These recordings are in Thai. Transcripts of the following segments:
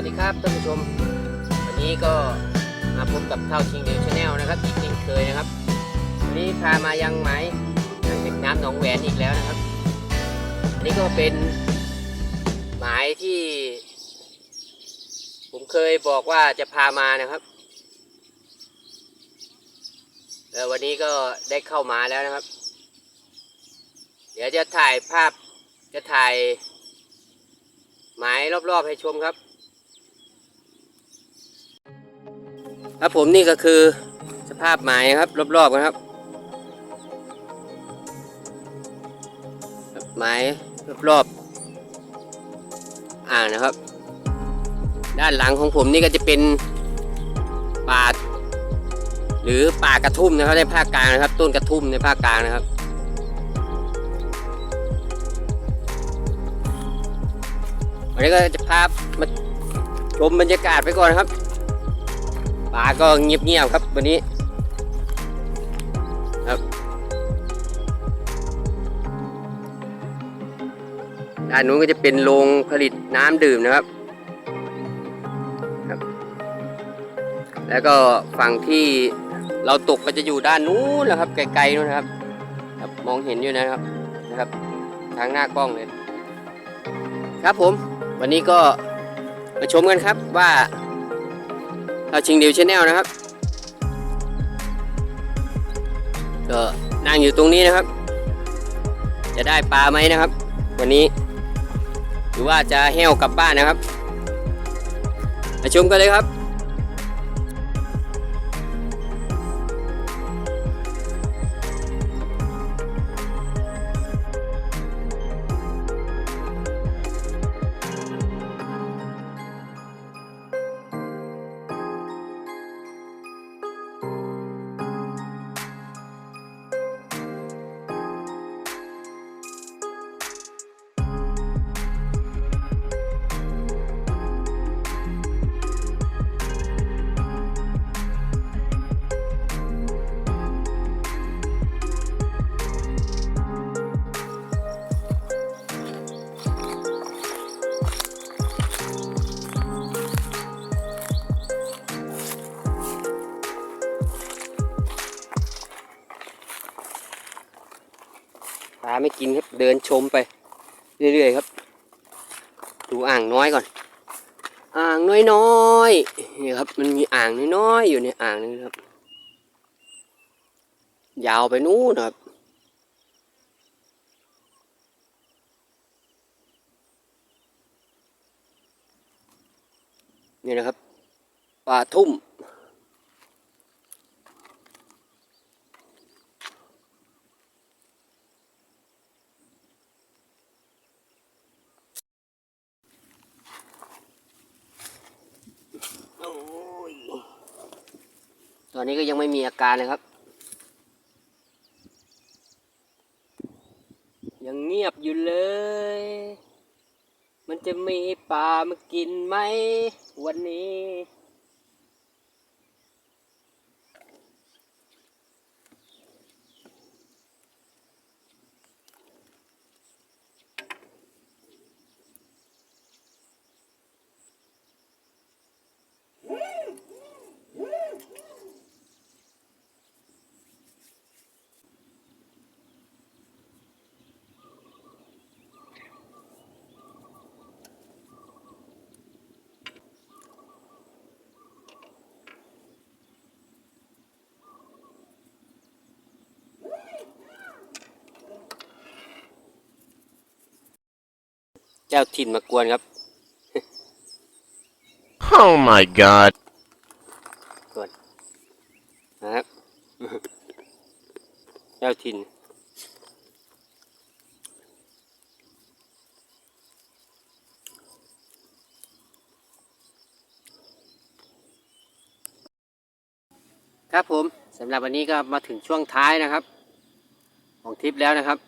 วัสดีครับท่านผู้ชม วันนี้ก็มาพบกับเท่าชิงเดียวชาแนลนะครับอีกเช่นเคยนะครับ วันนี้พามายังไหมอ่งเก็บน้ำหนองแหวนอีกแล้วนะครับอันนี้ก็เป็นหมายที่ ผมเคยบอกว่าจะพามานะครับแล้ววันนี้ก็ได้เข้ามาแล้วนะครับ เดี๋ยวจะถ่ายภาพจะถ่ายหมายรอบๆให้ชมครับ ครับผมนี่ก็คือสภาพหมายครับ รอบๆกันครับหมายรอบๆอ่างนะครับ ด้านหลังของผมนี่ก็จะเป็นป่าหรือป่ากระทุ่มนะครับในภาคกลางนะครับ ต้นกระทุ่มในภาคกลางนะครับวันนี้ก็จะพามาชมบรรยากาศไปก่อนครับ ป่าก็เงียบๆครับวันนี้ ครับ ด้านนู้นก็จะเป็นโรงผลิตน้ำดื่มนะครับครับ แล้วก็ฝั่งที่เราตกก็จะอยู่ด้านนู้นนะครับ ไกลๆนู้นนะครับครับมองเห็นอยู่นะครับนะครับ ทางหน้ากล้องเลย ครับผม วันนี้ก็มาชมกันครับว่า เราชิงดิวชแนลนะครับก็นั่งอยู่ตรงนี้นะครับ จะได้ปลาไหมนะครับ วันนี้หรือว่าจะแห้วกลับบ้านนะครับมาชมกันเลยครับ ไม่กินครับเดินชมไป เรื่อยๆครับ ดูอ่างน้อยก่อน อ่างน้อยๆนี่ครับมันมีอ่างน้อยๆอยู่ในอ่างนี้ครับ ยาวไปนู้นครับนี่นะครับปลาทุ่ม อนนี้ก็ยังไม่มีอาการเลยครับ ยังเงียบอยู่เลย มันจะมีปลามากินไหมวันนี้ เจ้าถิ่นมากวนครับ Oh my god. นะครับ เจ้าถิ่นครับผมสำหรับวันนี้ก็มาถึงช่วงท้ายนะครับ ของทริปแล้วนะครับ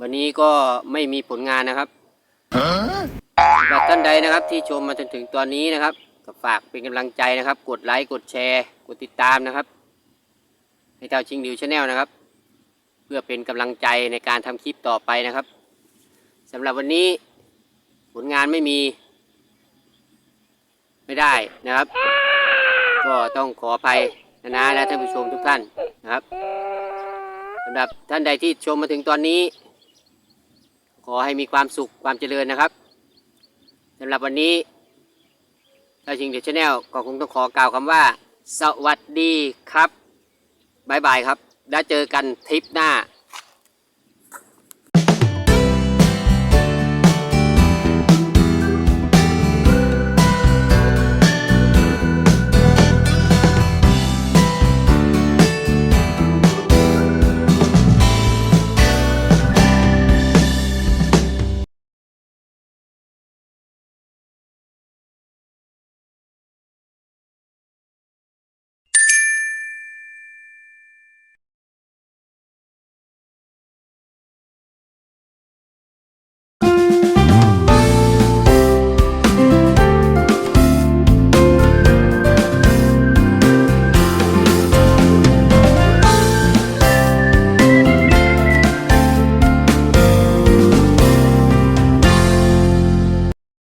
วันนี้ก็ไม่มีผลงานนะครับ สำหรับท่านใดนะครับที่ชมมาจนถึงตอนนี้นะครับ ก็ฝากเป็นกำลังใจนะครับ กดไลค์กดแชร์ กดติดตามนะครับให้เจ้าชิงดิวชาแนลนะครับ เพื่อเป็นกำลังใจในการทำคลิปต่อไปนะครับสำหรับวันนี้ผลงานไม่มี ไม่ได้นะครับ ก็ต้องขออภัยนะนะและท่านผู้ชมทุกท่านนะครับสำหรับท่านใดที่ชมมาถึงตอนนี้ อให้มีความสุขความเจริญนะครับสำหรับวันนี้ถ้าชิงเดชแนลก็คงต้องขอกล่าวคำว่า สวัสดีครับบายบายครับ แล้วเจอกันทริปหน้า